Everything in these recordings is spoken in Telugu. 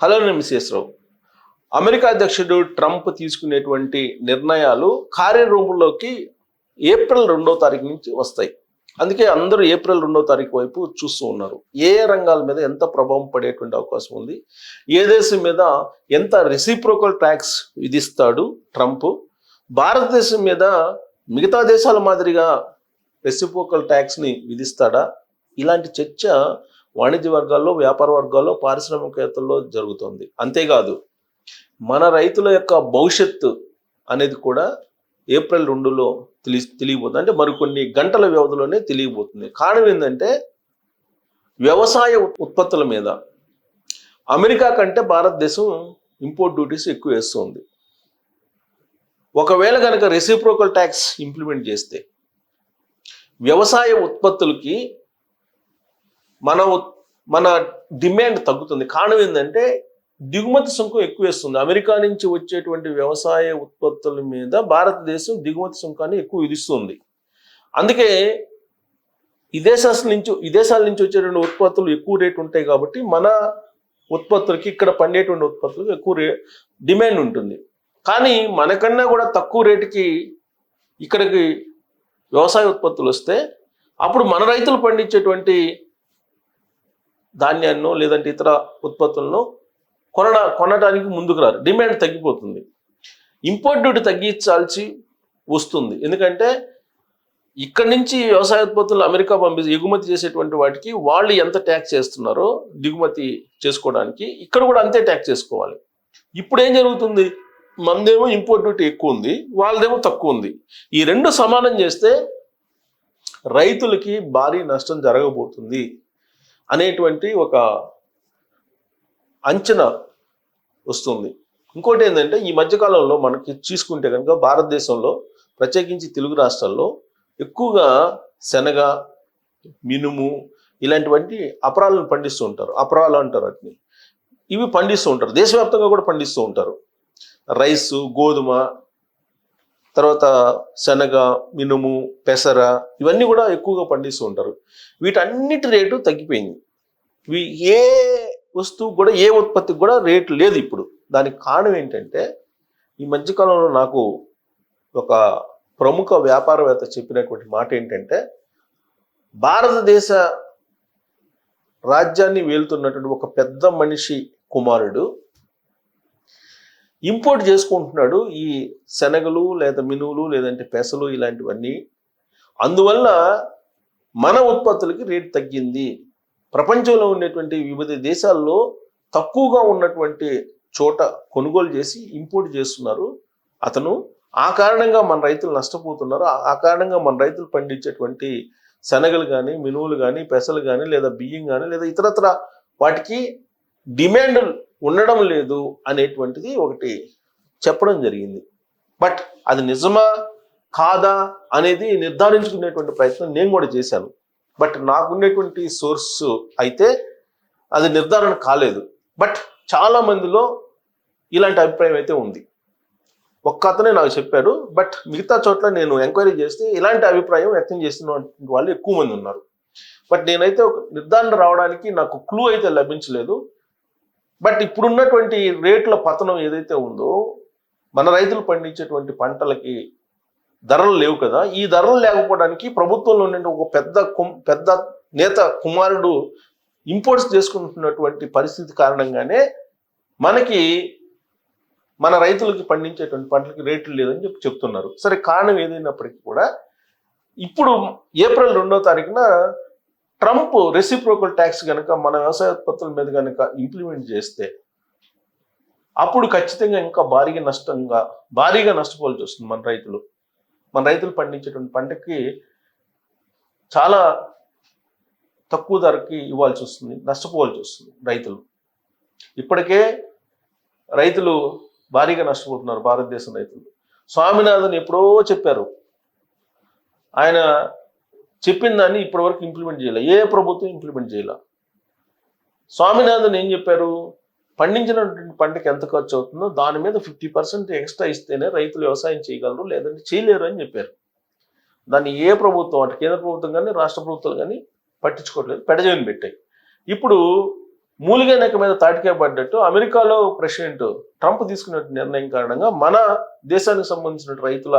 హలో నేను రావు అమెరికా అధ్యక్షుడు ట్రంప్ తీసుకునేటువంటి నిర్ణయాలు కార్యరూపంలోకి ఏప్రిల్ రెండో తారీఖు నుంచి వస్తాయి. అందుకే అందరూ ఏప్రిల్ రెండో తారీఖు వైపు చూస్తూ ఉన్నారు. ఏ ఏ రంగాల మీద ఎంత ప్రభావం పడేటువంటి అవకాశం ఉంది? ఏ దేశం మీద ఎంత రెసిప్రోకల్ ట్యాక్స్ విధిస్తాడు ట్రంప్? భారతదేశం మీద మిగతా దేశాల మాదిరిగా రెసిప్రోకల్ ట్యాక్స్ని విధిస్తాడా? ఇలాంటి చర్చ వాణిజ్య వర్గాల్లో వ్యాపార వర్గాల్లో పారిశ్రామికవేత్తల్లో జరుగుతుంది. అంతేకాదు మన రైతుల యొక్క భవిష్యత్తు అనేది కూడా ఏప్రిల్ రెండులో తెలి తెలియబోతుంది. అంటే మరికొన్ని గంటల వ్యవధిలోనే తెలియబోతుంది. కారణం ఏంటంటే వ్యవసాయ ఉత్పత్తుల మీద. అమెరికా కంటే భారతదేశం ఇంపోర్ట్ డ్యూటీస్ ఎక్కువ వేస్తుంది. ఒకవేళ కనుక రెసిప్రోకల్ ట్యాక్స్ ఇంప్లిమెంట్ చేస్తే వ్యవసాయ ఉత్పత్తులకి మన ఉత్- మన డిమాండ్ తగ్గుతుంది. కారణం ఏంటంటే దిగుమతి సుంకం ఎక్కువ వేస్తుంది. అమెరికా నుంచి వచ్చేటువంటి వ్యవసాయ ఉత్పత్తుల మీద భారతదేశం దిగుమతి సుంకాన్ని ఎక్కువ విధిస్తుంది. అందుకే విదేశాల నుంచి విదేశాల నుంచి వచ్చేటువంటి ఉత్పత్తులు ఎక్కువ రేటు ఉంటాయి కాబట్టి మన ఉత్పత్తులకి ఇక్కడ పండేటువంటి ఉత్పత్తులకు ఎక్కువ రే డిమాండ్ ఉంటుంది. కానీ మనకన్నా కూడా తక్కువ రేటుకి ఇక్కడికి వ్యవసాయ ఉత్పత్తులు వస్తే అప్పుడు మన రైతులు పండించేటువంటి ధాన్యాన్నో లేదంటే ఇతర ఉత్పత్తులను కొనడా కొనడానికి ముందుకు రారు. డిమాండ్ తగ్గిపోతుంది. ఇంపోర్ట్ డ్యూటీ తగ్గించాల్సి వస్తుంది. ఎందుకంటే ఇక్కడి నుంచి వ్యవసాయ ఉత్పత్తులు అమెరికా పంపి ఎగుమతి చేసేటువంటి వాటికి వాళ్ళు ఎంత ట్యాక్స్ చేస్తున్నారో దిగుమతి చేసుకోవడానికి ఇక్కడ కూడా అంతే ట్యాక్స్ చేసుకోవాలి. ఇప్పుడు ఏం జరుగుతుంది? మనదేమో ఇంపోర్ట్ డ్యూటీ ఎక్కువ ఉంది వాళ్ళదేమో తక్కువ ఉంది. ఈ రెండు సమానం చేస్తే రైతులకి భారీ నష్టం జరగబోతుంది. అనేటువంటి ఒక అంచనా వస్తుంది. ఇంకోటి ఏంటంటే ఈ మధ్యకాలంలో మనకి చూసుకుంటే కనుక భారతదేశంలో ప్రత్యేకించి తెలుగు రాష్ట్రాల్లో ఎక్కువగా శనగ మినుము ఇలాంటివంటి అపరాలను పండిస్తూ ఉంటారు. అపరాలు అంటారు వాటిని. ఇవి పండిస్తూ ఉంటారు. దేశవ్యాప్తంగా కూడా పండిస్తూ ఉంటారు. రైసు గోధుమ తర్వాత శనగ మినుము పెసర ఇవన్నీ కూడా ఎక్కువగా పండిస్తూ ఉంటారు. వీటన్నిటి రేటు తగ్గిపోయింది. ఇవి ఏ వస్తువు కూడా ఏ ఉత్పత్తికి కూడా రేటు లేదు ఇప్పుడు. దానికి కారణం ఏంటంటే ఈ మధ్యకాలంలో నాకు ఒక ప్రముఖ వ్యాపారవేత్త చెప్పినటువంటి మాట ఏంటంటే భారతదేశ రాజ్యాన్ని వేలుతున్నటువంటి ఒక పెద్ద మనిషి కుమారుడు ఇంపోర్ట్ చేసుకుంటున్నాడు ఈ శనగలు లేదా మినువులు లేదంటే పెసలు ఇలాంటివన్నీ. అందువల్ల మన ఉత్పత్తులకి రేటు తగ్గింది. ప్రపంచంలో ఉండేటువంటి వివిధ దేశాల్లో తక్కువగా ఉన్నటువంటి చోట కొనుగోలు చేసి ఇంపోర్ట్ చేస్తున్నారు. అతను ఆ కారణంగా మన రైతులు నష్టపోతున్నారు. ఆ- కారణంగా మన రైతులు పండించేటువంటి శనగలు కానీ మినువులు కానీ పెసలు కానీ లేదా బియ్యం కానీ లేదా ఇతరత్ర వాటికి డిమాండ్ ఉండడం లేదు అనేటువంటిది ఒకటి చెప్పడం జరిగింది. బట్ అది నిజమా? కాదా? అనేది నిర్ధారించుకునేటువంటి ప్రయత్నం నేను కూడా చేశాను. బట్ నాకున్నటువంటి సోర్స్ అయితే అది నిర్ధారణ కాలేదు. బట్ చాలా మందిలో ఇలాంటి అభిప్రాయం అయితే ఉంది. ఒక్క అతనే నాకు చెప్పారు బట్ మిగతా చోట్ల నేను ఎంక్వైరీ చేస్తే ఇలాంటి అభిప్రాయం వ్యక్తం చేసిన వాళ్ళు ఎక్కువ మంది ఉన్నారు. బట్ నేనైతే ఒక నిర్ధారణ రావడానికి నాకు క్లూ అయితే లభించలేదు. బట్ ఇప్పుడున్నటువంటి రేట్ల పతనం ఏదైతే ఉందో మన రైతులు పండించేటువంటి పంటలకి ధరలు లేవు కదా. ఈ ధరలు లేకపోవడానికి ప్రభుత్వంలో ఉండే ఒక పెద్ద కుం- పెద్ద నేత కుమారుడు ఇంపోర్ట్స్ చేసుకుంటున్నటువంటి పరిస్థితి కారణంగానే మనకి మన రైతులకి పండించేటువంటి పంటలకి రేట్లు లేదని చెప్పి చెప్తున్నారు. సరే కారణం ఏదైనప్పటికీ కూడా ఇప్పుడు ఏప్రిల్ రెండో తారీఖున ట్రంప్ రెసిప్రోకల్ ట్యాక్స్ కనుక మన వ్యవసాయ ఉత్పత్తుల మీద కనుక ఇంప్లిమెంట్ చేస్తే అప్పుడు ఖచ్చితంగా ఇంకా భారీగా నష్టంగా భారీగా నష్టపోవాల్సి వస్తుంది మన రైతులు. మన రైతులు పండించేటువంటి పంటకి చాలా తక్కువ ధరకి ఇవ్వాల్సి వస్తుంది నష్టపోవాల్సి వస్తుంది రైతులు. ఇప్పటికే రైతులు భారీగా నష్టపోతున్నారు భారతదేశం రైతులు. స్వామినాథన్ ఎప్పుడో చెప్పారు ఆయన చెప్పిన దాన్ని ఇప్పటివరకు ఇంప్లిమెంట్ చేయాలి. ఏ ప్రభుత్వం ఇంప్లిమెంట్ చేయాల. స్వామినాథన్ ఏం చెప్పారు? పండించినటువంటి పంటకి ఎంత ఖర్చు అవుతుందో దాని మీద ఫిఫ్టీ పర్సెంట్ ఎక్స్ట్రా ఇస్తేనే రైతులు వ్యవసాయం చేయగలరు లేదంటే చేయలేరు అని చెప్పారు. దాన్ని ఏ ప్రభుత్వం అటు కేంద్ర ప్రభుత్వం కానీ రాష్ట్ర ప్రభుత్వాలు కానీ పట్టించుకోవట్లేదు పెడజేవిని పెట్టాయి. ఇప్పుడు మూలిగనక మీద తాటికే పడ్డట్టు అమెరికాలో ప్రెసిడెంట్ ట్రంప్ తీసుకున్న నిర్ణయం కారణంగా మన దేశానికి సంబంధించిన రైతుల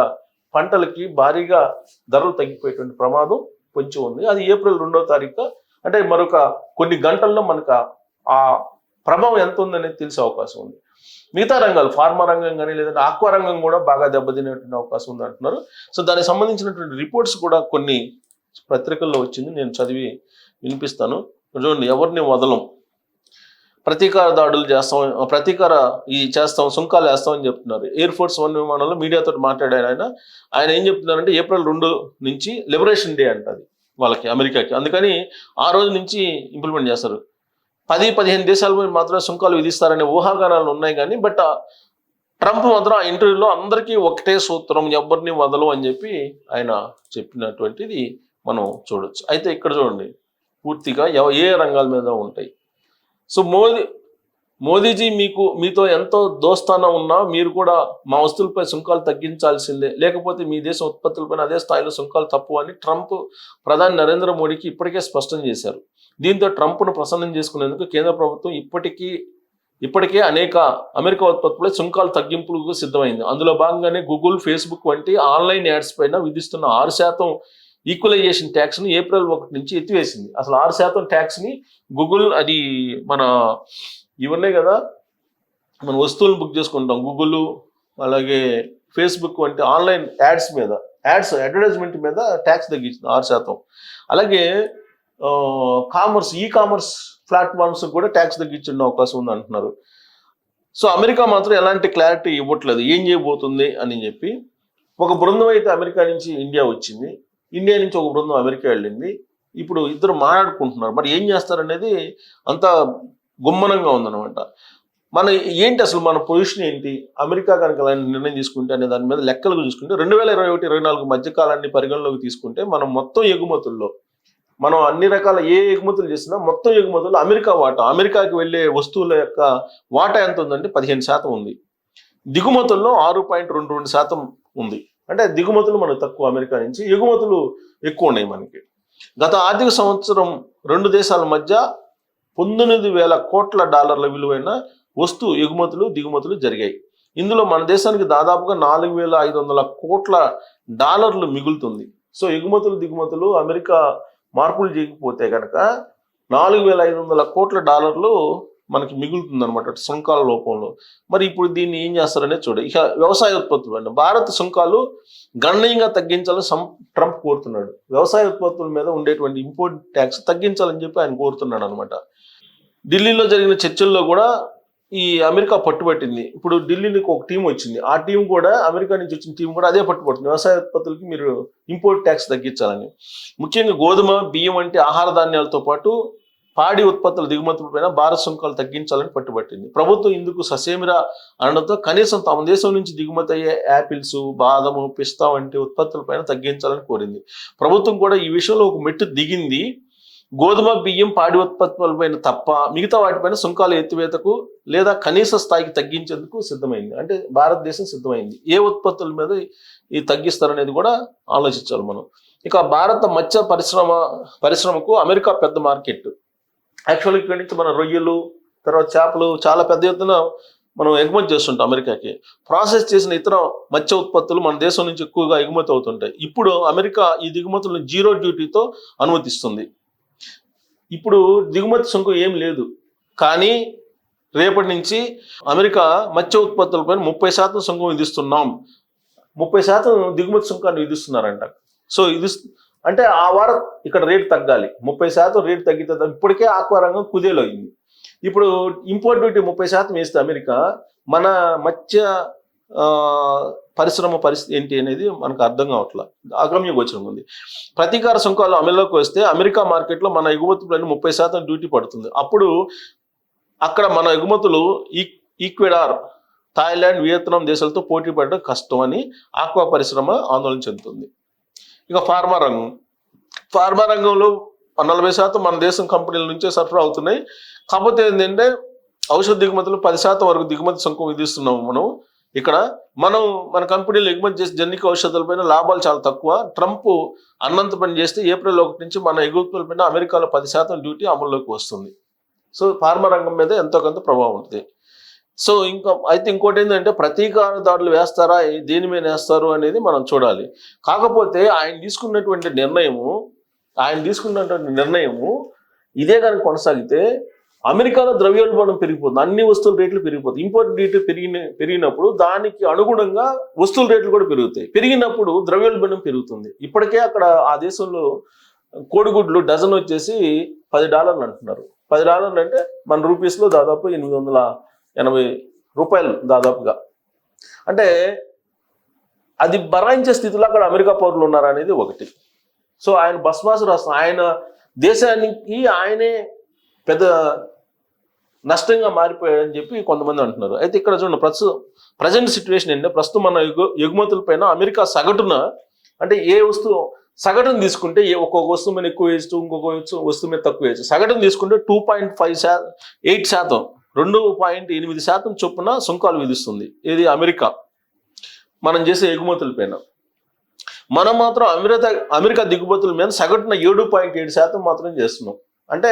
పంటలకి భారీగా ధరలు తగ్గిపోయేటువంటి ప్రమాదం పొంచి ఉంది. అది ఏప్రిల్ రెండవ తారీఖు. అంటే మరొక కొన్ని గంటల్లో మనకు ఆ- ఆ ప్రభావం ఎంత ఉందనేది తెలిసే అవకాశం ఉంది. మిగతా రంగాలు ఫార్మా రంగం కానీ లేదంటే ఆక్వా రంగం కూడా బాగా దెబ్బతినేటువంటి అవకాశం ఉంది అంటున్నారు. సో దానికి సంబంధించినటువంటి రిపోర్ట్స్ కూడా కొన్ని పత్రికల్లో వచ్చింది. నేను చదివి వినిపిస్తాను. చూడండి ఎవరిని వదలం? ప్రతీకార దాడులు చేస్తాం ప్రతీకార ఈ చేస్తాం సుంకాలు వేస్తాం అని చెప్తున్నారు. ఎయిర్ ఫోర్స్ వన్ విమానంలో మీడియాతో మాట్లాడారు ఆయన. ఆయన ఏం చెప్తున్నారంటే ఏప్రిల్ రెండు నుంచి లిబరేషన్ డే అంట అది వాళ్ళకి అమెరికాకి. అందుకని ఆ రోజు నుంచి ఇంప్లిమెంట్ చేస్తారు. పది పదిహేను దేశాల మీద మాత్రమే సుంకాలు విధిస్తారనే ఊహాగానాలు ఉన్నాయి కానీ బట్ ట్రంప్ మాత్రం ఆ ఇంటర్వ్యూలో అందరికీ ఒకటే సూత్రం ఎవరిని వదలు అని చెప్పి ఆయన చెప్పినటువంటిది మనం చూడొచ్చు. అయితే ఇక్కడ చూడండి పూర్తిగా ఏ రంగాల మీద ఉంటాయి? సో మోదీ మోదీజీ మీకు మీతో ఎంతో దోస్తానం ఉన్నా మీరు కూడా మా వస్తువులపై సుంకాలు తగ్గించాల్సిందే. లేకపోతే మీ దేశ ఉత్పత్తులపైన అదే స్థాయిలో సుంకాలు తప్పు అని ట్రంప్ ప్రధాని నరేంద్ర మోడీకి ఇప్పటికే స్పష్టం చేశారు. దీంతో ట్రంప్ను ప్రసన్నం చేసుకునేందుకు కేంద్ర ప్రభుత్వం ఇప్పటికీ ఇప్పటికే అనేక అమెరికా ఉత్పత్తులపై సుంకాలు తగ్గింపులకు సిద్ధమైంది. అందులో భాగంగానే గూగుల్ ఫేస్బుక్ వంటి ఆన్లైన్ యాడ్స్ పైన విధిస్తున్న ఆరు శాతం ఈక్వలైజేషన్ ట్యాక్స్ని ఏప్రిల్ ఒకటి నుంచి ఎత్తివేసింది. అసలు ఆరు శాతం ట్యాక్స్ని గూగుల్ అది మన ఇవన్నీ కదా మన వస్తువులను బుక్ చేసుకుంటాం. గూగుల్ అలాగే ఫేస్బుక్ వంటి ఆన్లైన్ యాడ్స్ మీద యాడ్స్ అడ్వర్టైజ్మెంట్ మీద ట్యాక్స్ తగ్గించింది ఆరు శాతం. అలాగే కామర్స్ ఈ కామర్స్ ప్లాట్ఫామ్స్ కూడా ట్యాక్స్ తగ్గించే అవకాశం ఉంది అంటున్నారు. సో అమెరికా మాత్రం ఎలాంటి క్లారిటీ ఇవ్వట్లేదు. ఏం చేయబోతుంది అని చెప్పి ఒక బృందం అయితే అమెరికా నుంచి ఇండియా వచ్చింది. ఇండియా నుంచి ఒక బృందం అమెరికా వెళ్ళింది. ఇప్పుడు ఇద్దరు మాట్లాడుకుంటున్నారు. మరి ఏం చేస్తారనేది అంత గుమ్మనంగా ఉందన్నమాట. మన ఏంటి అసలు మన పొజిషన్ ఏంటి? అమెరికా కనుక నిర్ణయం తీసుకుంటే అనే దాని మీద లెక్కలు చూసుకుంటే రెండు వేల ఇరవై ఒకటి ఇరవై నాలుగు మధ్య కాలాన్ని పరిగణలోకి తీసుకుంటే మనం మొత్తం ఎగుమతుల్లో మనం అన్ని రకాల ఏ ఎగుమతులు చేసినా మొత్తం ఎగుమతుల్లో అమెరికా వాటా అమెరికాకి వెళ్ళే వస్తువుల యొక్క వాటా ఎంత ఉందంటే పదిహేను శాతం ఉంది. దిగుమతుల్లో ఆరు పాయింట్ రెండు రెండు శాతం ఉంది. అంటే దిగుమతులు మనకు తక్కువ అమెరికా నుంచి ఎగుమతులు ఎక్కువ ఉన్నాయి మనకి. గత ఆర్థిక సంవత్సరం రెండు దేశాల మధ్య పంతొమ్మిది వేల కోట్ల డాలర్ల విలువైన వస్తు ఎగుమతులు దిగుమతులు జరిగాయి. ఇందులో మన దేశానికి దాదాపుగా నాలుగు వేల ఐదు వందల కోట్ల డాలర్లు మిగులుతుంది. సో ఎగుమతులు దిగుమతులు అమెరికా మార్పులు చేయకపోతే కనుక నాలుగు వేల ఐదు వందల కోట్ల డాలర్లు మనకి మిగులుతుంది అనమాట సుంకాల లోపంలో. మరి ఇప్పుడు దీన్ని ఏం చేస్తారనే చూడ. ఇక వ్యవసాయ ఉత్పత్తులు అండి. భారత సుంకాలు గణనీయంగా తగ్గించాలని సం ట్రంప్ కోరుతున్నాడు. వ్యవసాయ ఉత్పత్తుల మీద ఉండేటువంటి ఇంపోర్ట్ ట్యాక్స్ తగ్గించాలని చెప్పి ఆయన కోరుతున్నాడు అనమాట ఢిల్లీలో జరిగిన చర్చల్లో కూడా ఈ అమెరికా పట్టుబట్టింది. ఇప్పుడు ఢిల్లీకి ఒక టీం వచ్చింది. ఆ టీం కూడా అమెరికా నుంచి వచ్చిన టీం కూడా అదే పట్టుబడుతుంది. వ్యవసాయ ఉత్పత్తులకి మీరు ఇంపోర్ట్ ట్యాక్స్ తగ్గించాలని. ముఖ్యంగా గోధుమ బియ్యం వంటి ఆహార ధాన్యాలతో పాటు పాడి ఉత్పత్తుల దిగుమతులపైన భారత సుంకాలు తగ్గించాలని పట్టుబట్టింది. ప్రభుత్వం ఇందుకు ససేమిరా అనడంతో కనీసం తమ దేశం నుంచి దిగుమతి అయ్యే యాపిల్స్ బాదము పిస్తా వంటి ఉత్పత్తులపైన తగ్గించాలని కోరింది. ప్రభుత్వం కూడా ఈ విషయంలో ఒక మెట్టు దిగింది. గోధుమ బియ్యం పాడి ఉత్పత్తులపైన తప్ప మిగతా వాటిపైన సుంకాలు ఎత్తివేతకు లేదా కనీస స్థాయికి తగ్గించేందుకు సిద్ధమైంది. అంటే భారతదేశం సిద్ధమైంది. ఏ ఉత్పత్తుల మీద ఈ తగ్గిస్తారనేది కూడా ఆలోచించాలి మనం. ఇక భారత మత్స్య పరిశ్రమ పరిశ్రమకు అమెరికా పెద్ద మార్కెట్ యాక్చువల్గా ఇక్కడి నుంచి మన రొయ్యలు తర్వాత చేపలు చాలా పెద్ద ఎత్తున మనం ఎగుమతి చేస్తుంటాం అమెరికాకి. ప్రాసెస్ చేసిన ఇతర మత్స్య ఉత్పత్తులు మన దేశం నుంచి ఎక్కువగా ఎగుమతి అవుతుంటాయి. ఇప్పుడు అమెరికా ఈ దిగుమతులను జీరో డ్యూటీతో అనుమతిస్తుంది. ఇప్పుడు దిగుమతి సుంకం ఏం లేదు. కానీ రేపటి నుంచి అమెరికా మత్స్య ఉత్పత్తులపై ముప్పై శాతం సుంకం విధిస్తున్నాం. ముప్పై శాతం దిగుమతి సుంకాన్ని విధిస్తున్నారంట. సో ఇది అంటే ఆ వారం ఇక్కడ రేటు తగ్గాలి. ముప్పై శాతం రేటు తగ్గితే ఇప్పటికే ఆక్వా రంగం కుదేలో అయింది ఇప్పుడు ఇంపోర్ట్ డ్యూటీ ముప్పై శాతం వేస్తే అమెరికా మన మత్స్య పరిశ్రమ పరిస్థితి ఏంటి అనేది మనకు అర్థం కావట్లా. అగమ్య గోచరం ఉంది. ప్రతీకార సుంకాలు అమల్లోకి వస్తే అమెరికా మార్కెట్లో మన ఎగుమతులన్నీ ముప్పై శాతం డ్యూటీ పడుతుంది. అప్పుడు అక్కడ మన ఎగుమతులు ఈక్వెడార్ థాయిలాండ్ వియత్నాం దేశాలతో పోటీ పడడం కష్టం అని ఆక్వా పరిశ్రమ ఆందోళన చెందుతుంది. ఇక ఫార్మా రంగం. ఫార్మా రంగంలో నలభై శాతం మన దేశం కంపెనీల నుంచే సరఫరా అవుతున్నాయి. కాకపోతే ఏంటంటే ఔషధ దిగుమతులు పది శాతం వరకు దిగుమతి సుంకం విధిస్తున్నాము మనం. ఇక్కడ మనం మన కంపెనీలు ఎగుమతి చేసే జన్నిక ఔషధాలపైన లాభాలు చాలా తక్కువ. ట్రంప్ అన్నంత పని చేస్తే ఏప్రిల్ ఒకటి నుంచి మన ఎగుమతులపైన అమెరికాలో పది శాతం డ్యూటీ అమల్లోకి వస్తుంది. సో ఫార్మా రంగం మీద ఎంతో కొంత ప్రభావం ఉంటుంది. సో ఇంకా అయితే ఇంకోటి ఏంటంటే ప్రతీకారదారులు వేస్తారా? దేని మీద వేస్తారు అనేది మనం చూడాలి. కాకపోతే ఆయన తీసుకున్నటువంటి నిర్ణయము ఆయన తీసుకున్నటువంటి నిర్ణయము ఇదే కనుక కొనసాగితే అమెరికాలో ద్రవ్యోల్బణం పెరిగిపోతుంది. అన్ని వస్తువుల రేట్లు పెరిగిపోతాయి. ఇంపోర్ట్ రేట్లు పెరిగిన పెరిగినప్పుడు దానికి అనుగుణంగా వస్తువుల రేట్లు కూడా పెరుగుతాయి. పెరిగినప్పుడు ద్రవ్యోల్బణం పెరుగుతుంది. ఇప్పటికే అక్కడ ఆ దేశంలో కోడిగుడ్లు డజన్ వచ్చేసి పది డాలర్లు అంటున్నారు. పది డాలర్లు అంటే మన రూపీస్లో దాదాపు ఎనిమిది వందల ఎనభై రూపాయలు దాదాపుగా. అంటే అది బరాయించే స్థితిలో అక్కడ అమెరికా పౌరులు ఉన్నారనేది ఒకటి. సో ఆయన బస్వాసు రాష్ట్రం ఆయన దేశానికి ఆయనే పెద్ద నష్టంగా మారిపోయాడని చెప్పి కొంతమంది అంటున్నారు. అయితే ఇక్కడ చూడండి ప్రస్తుతం ప్రజెంట్ సిచ్యువేషన్ ఏంటంటే ప్రస్తుతం మన ఎగు ఎగుమతుల పైన అమెరికా సగటున అంటే ఏ వస్తువు సగటును తీసుకుంటే ఏ ఒక్కొక్క వస్తువు మీద ఎక్కువ వేస్తూ ఇంకొక వస్తువు మీద తక్కువ వేయచ్చు. సగటును తీసుకుంటే టూ పాయింట్ ఫైవ్ శాతం ఎయిట్ శాతం. రెండు పాయింట్ ఎనిమిది శాతం చొప్పున సుంకాలు విధిస్తుంది. ఇది అమెరికా. మనం చేసే ఎగుమతుల పైన. మనం మాత్రం అమెరికా అమెరికా దిగుమతుల మీద సగటున ఏడు పాయింట్ ఏడు శాతం మాత్రం చేస్తున్నాం. అంటే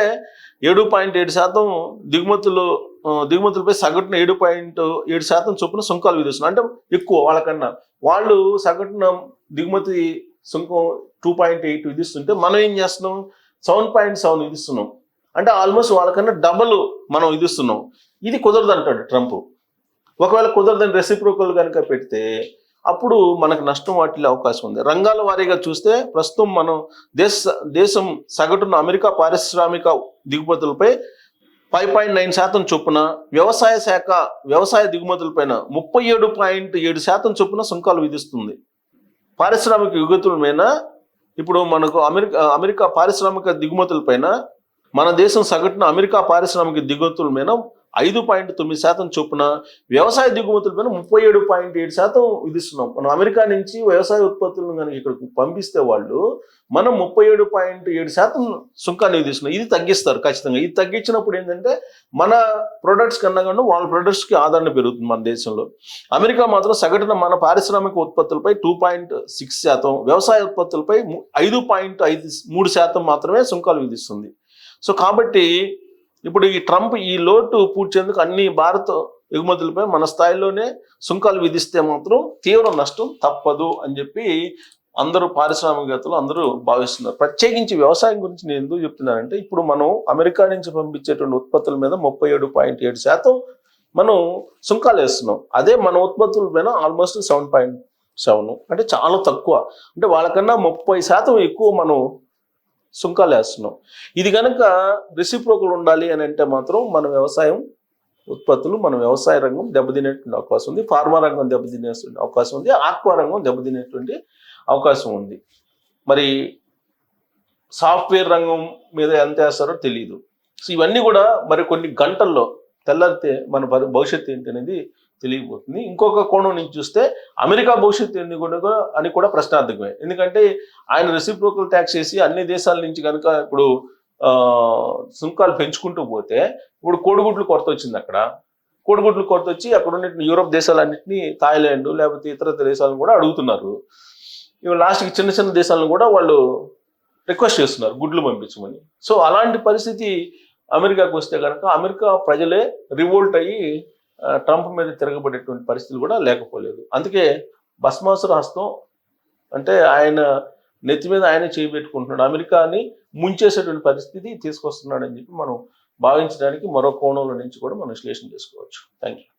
ఏడు పాయింట్ ఏడు శాతం దిగుమతులు దిగుమతులపై సగటున ఏడు పాయింట్ ఏడు శాతం చొప్పున సుంకాలు విధిస్తున్నాం. అంటే ఎక్కువ వాళ్ళకన్నా. వాళ్ళు సగటున దిగుమతి సుంకం టూ పాయింట్ ఎయిట్ విధిస్తుంటే మనం ఏం చేస్తున్నాం? సెవెన్ పాయింట్ సెవెన్ విధిస్తున్నాం. అంటే ఆల్మోస్ట్ వాళ్ళకన్నా డబల్ మనం విధిస్తున్నాం ఇది కుదరదు అంటాడు ట్రంప్. ఒకవేళ కుదరదని రెసిప్రోకల్ కనుక పెడితే అప్పుడు మనకు నష్టం వాటిల్లే అవకాశం ఉంది. రంగాల వారీగా చూస్తే ప్రస్తుతం మనం దేశ దేశం సగటున అమెరికా పారిశ్రామిక దిగుమతులపై ఫైవ్ పాయింట్ నైన్ శాతం చొప్పున వ్యవసాయ శాఖ వ్యవసాయ దిగుమతులపైన ముప్పై ఏడు పాయింట్ ఏడు శాతం చొప్పున సుంకాలు విధిస్తుంది. పారిశ్రామిక యుగతుల మీద ఇప్పుడు మనకు అమెరికా అమెరికా పారిశ్రామిక దిగుమతులపైన మన దేశం సగటున అమెరికా పారిశ్రామిక దిగుమతుల మీద ఐదు పాయింట్ తొమ్మిది శాతం చొప్పున వ్యవసాయ దిగుమతుల పైన ముప్పై ఏడు పాయింట్ ఏడు శాతం విధిస్తున్నాం. మనం అమెరికా నుంచి వ్యవసాయ ఉత్పత్తులను కనుక ఇక్కడికి పంపిస్తే వాళ్ళు మనం ముప్పై ఏడు పాయింట్ ఏడు శాతం సుంకాన్ని విధిస్తున్నాం. ఇది తగ్గిస్తారు ఖచ్చితంగా. ఇది తగ్గించినప్పుడు ఏంటంటే మన ప్రొడక్ట్స్ కన్నా కన్నా వాళ్ళ ప్రొడక్ట్స్కి ఆదరణ పెరుగుతుంది మన దేశంలో. అమెరికా మాత్రం సగటున మన పారిశ్రామిక ఉత్పత్తులపై టూ పాయింట్ సిక్స్ శాతం వ్యవసాయ ఉత్పత్తులపై ఐదు పాయింట్ ఐదు మూడు శాతం మాత్రమే సుంకాలు విధిస్తుంది. సో కాబట్టి ఇప్పుడు ఈ ట్రంప్ ఈ లోటు పూడ్చేందుకు అన్ని భారత ఎగుమతులపై మన స్థాయిలోనే సుంకాలు విధిస్తే మాత్రం తీవ్ర నష్టం తప్పదు అని చెప్పి అందరూ పారిశ్రామికవేత్తలు అందరూ భావిస్తున్నారు. ప్రత్యేకించి వ్యవసాయం గురించి నేను ఎందుకు చెప్తున్నానంటే ఇప్పుడు మనం అమెరికా నుంచి పంపించేటువంటి ఉత్పత్తుల మీద ముప్పై ఏడు పాయింట్ ఏడు శాతం మనం సుంకాలు వేస్తున్నాం. అదే మన ఉత్పత్తుల పైన ఆల్మోస్ట్ సెవెన్ పాయింట్ సెవెన్ అంటే చాలా తక్కువ. అంటే వాళ్ళకన్నా ముప్పై శాతం ఎక్కువ మనం సుంకాలు వేస్తున్నాం. ఇది కనుక రెసిప్రోకల్ ఉండాలి అని అంటే మాత్రం మన వ్యవసాయం ఉత్పత్తులు మన వ్యవసాయ రంగం దెబ్బతినేటువంటి అవకాశం ఉంది. ఫార్మా రంగం దెబ్బతినేటువంటి అవకాశం ఉంది. ఆక్వా రంగం దెబ్బతినేటువంటి అవకాశం ఉంది. మరి సాఫ్ట్వేర్ రంగం మీద ఎంత వేస్తారో తెలియదు సో ఇవన్నీ కూడా మరి కొన్ని గంటల్లో తెల్లారితే మన భవి- భవిష్యత్తు ఏంటి అనేది తెలియబోతుంది ఇంకొక కోణం నుంచి చూస్తే అమెరికా భవిష్యత్తు ఎందుకు కూడా అని కూడా ప్రశ్నార్థకమే. ఎందుకంటే ఆయన రెసిప్రోకల్ ట్యాక్స్ వేసి అన్ని దేశాల నుంచి కనుక ఇప్పుడు సుంకాలు పెంచుకుంటూ పోతే ఇప్పుడు కోడిగుడ్లు కొరత వచ్చింది అక్కడ. కోడిగుడ్లు కొరత వచ్చి అక్కడ ఉన్న యూరోప్ దేశాలన్నింటినీ థాయిలాండ్ లేకపోతే ఇతర దేశాలను కూడా అడుగుతున్నారు. ఇవి లాస్ట్కి చిన్న చిన్న దేశాలను కూడా వాళ్ళు రిక్వెస్ట్ చేస్తున్నారు గుడ్లు పంపించమని. సో అలాంటి పరిస్థితి అమెరికాకు వస్తే కనుక అమెరికా ప్రజలే రివోల్ట్ అయ్యి ట్రంప్ మీద తిరగబడేటువంటి పరిస్థితులు కూడా లేకపోలేదు. అందుకే భస్మాసుర హస్తం అంటే ఆయన నెత్తి మీద ఆయన చేయబెట్టుకుంటున్నాడు. అమెరికాని ముంచేసేటువంటి పరిస్థితి తీసుకొస్తున్నాడని చెప్పి మనం భావించడానికి మరో కోణంలో నుంచి కూడా మనం విశ్లేషణ చేసుకోవచ్చు. Thank you